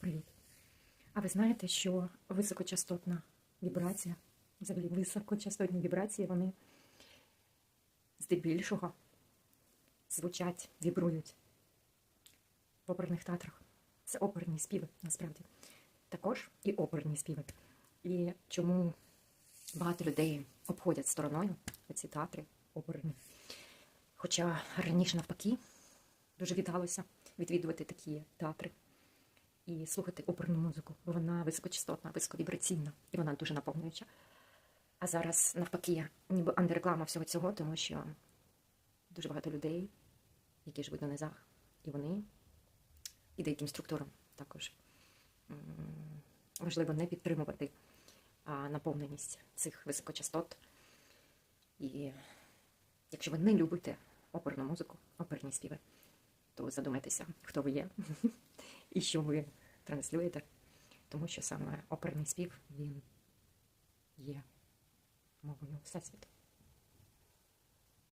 Привіт. А ви знаєте, що високочастотна вібрація, взагалі високочастотні вібрації, вони здебільшого звучать, вібрують в оперних театрах. Це оперні співи, насправді. Також і оперні співи. І чому багато людей обходять стороною ці театри оперні. Хоча раніше навпаки дуже віталося відвідувати такі театри і слухати оперну музику, вона високочастотна, високовібраційна і вона дуже наповнююча. А зараз, навпаки, ніби антиреклама всього цього, тому що дуже багато людей, які живуть на низах, і вони і деяким структурам також важливо не підтримувати наповненість цих високочастот. І якщо ви не любите оперну музику, оперні співи, то задумайтеся, хто ви є і що ви транслюєте, тому що саме оперний спів він є мовою всесвіту.